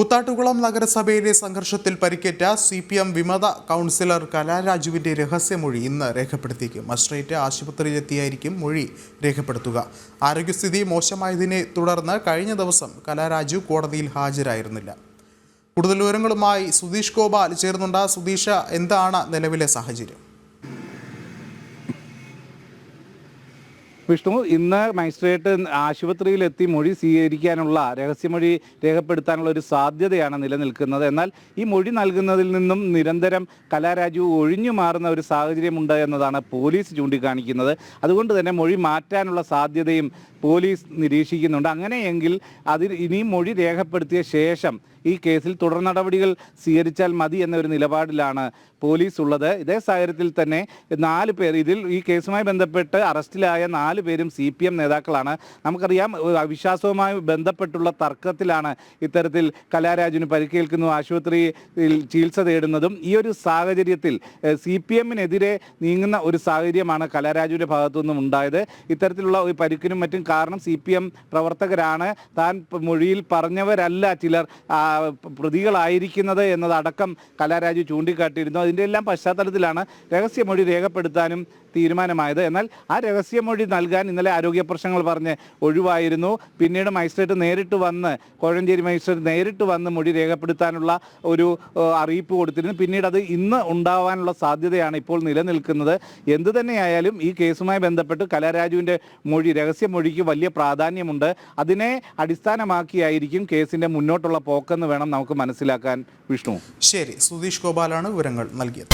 കൂത്താട്ടുകുളം നഗരസഭയിലെ സംഘർഷത്തിൽ പരിക്കേറ്റ സി പി എം വിമത കൗൺസിലർ കലാരാജുവിന്റെ രഹസ്യമൊഴി ഇന്ന് രേഖപ്പെടുത്തിയേക്കും മജിസ്ട്രേറ്റ് ആശുപത്രിയിലെത്തിയായിരിക്കും മൊഴി രേഖപ്പെടുത്തുക. ആരോഗ്യസ്ഥിതി മോശമായതിനെ തുടർന്ന് കഴിഞ്ഞ ദിവസം കലാരാജു കോടതിയിൽ ഹാജരായിരുന്നില്ല. കൂടുതൽ വിവരങ്ങളുമായി സുധീഷ് ഗോപാൽ ചേർന്നുണ്ട് സുധീഷ എന്താണ് നിലവിലെ സാഹചര്യം? വിഷ്ണു ഇന്ന് മജിസ്ട്രേറ്റ് ആശുപത്രിയിലെത്തി മൊഴി സ്വീകരിക്കാനുള്ള രഹസ്യമൊഴി രേഖപ്പെടുത്താനുള്ള ഒരു സാധ്യതയാണ് നിലനിൽക്കുന്നത്. എന്നാൽ ഈ മൊഴി നൽകുന്നതിൽ നിന്നും നിരന്തരം കലാരാജു ഒഴിഞ്ഞു മാറുന്ന ഒരു സാഹചര്യമുണ്ട് എന്നതാണ് പോലീസ് ചൂണ്ടിക്കാണിക്കുന്നത്. അതുകൊണ്ട് തന്നെ മൊഴി മാറ്റാനുള്ള സാധ്യതയും പോലീസ് നിരീക്ഷിക്കുന്നുണ്ട്. അങ്ങനെയെങ്കിൽ അതിൽ ഇനിയും മൊഴി രേഖപ്പെടുത്തിയ ശേഷം ഈ കേസിൽ തുടർ നടപടികൾ സ്വീകരിച്ചാൽ മതി എന്നൊരു നിലപാടിലാണ് പോലീസ് ഉള്ളത് ഇതേ സാഹചര്യത്തിൽ തന്നെ നാല് പേർ ഇതിൽ ഈ കേസുമായി ബന്ധപ്പെട്ട് അറസ്റ്റിലായ നാല് പേരും സി പി എം നേതാക്കളാണ്. നമുക്കറിയാം അവിശ്വാസവുമായി ബന്ധപ്പെട്ടുള്ള തർക്കത്തിലാണ് ഇത്തരത്തിൽ കലാരാജുവിന് പരിക്കേൽക്കുന്നു ആശുപത്രിയിൽ ചികിത്സ തേടുന്നതും. ഈ ഒരു സാഹചര്യത്തിൽ സി പി എമ്മിനെതിരെ നീങ്ങുന്ന ഒരു സാഹചര്യമാണ് കലാരാജുവിന്റെ ഭാഗത്തുനിന്നും ഉണ്ടായത്. ഇത്തരത്തിലുള്ള ഒരു പരിക്കിനും മറ്റും കാരണം സി പി എം പ്രവർത്തകരാണ്. താൻ മൊഴിയിൽ പറഞ്ഞവരല്ല ചിലർ. പ്രതികളായിരിക്കുന്നത് എന്നതടക്കം കലാരാജു ചൂണ്ടിക്കാട്ടിയിരുന്നു. അതിന്റെ എല്ലാം പശ്ചാത്തലത്തിലാണ് രഹസ്യമൊഴി രേഖപ്പെടുത്താനും തീരുമാനമായത്. എന്നാൽ ആ രഹസ്യമൊഴി നൽകാൻ ഇന്നലെ ആരോഗ്യ പ്രശ്നങ്ങൾ പറഞ്ഞ് ഒഴിവായിരുന്നു. പിന്നീട് മജിസ്ട്രേറ്റ് നേരിട്ട് വന്ന് കോഴഞ്ചേരി മജിസ്ട്രേറ്റ് നേരിട്ട് വന്ന് മൊഴി രേഖപ്പെടുത്താനുള്ള ഒരു അറിയിപ്പ് കൊടുത്തിരുന്നു. പിന്നീട് അത് ഇന്ന് ഉണ്ടാവാനുള്ള സാധ്യതയാണ് ഇപ്പോൾ നിലനിൽക്കുന്നത്. എന്തു തന്നെയായാലും ഈ കേസുമായി ബന്ധപ്പെട്ട് കലാരാജുവിന്റെ മൊഴി രഹസ്യമൊഴിക്ക് വലിയ പ്രാധാന്യമുണ്ട്. അതിനെ അടിസ്ഥാനമാക്കിയായിരിക്കും കേസിന്റെ മുന്നോട്ടുള്ള പോക്കെന്ന് വേണം നമുക്ക് മനസ്സിലാക്കാൻ വിഷ്ണു. ശരി സുധീഷ് ഗോപാലാണ് വിവരങ്ങൾ നൽകിയത്.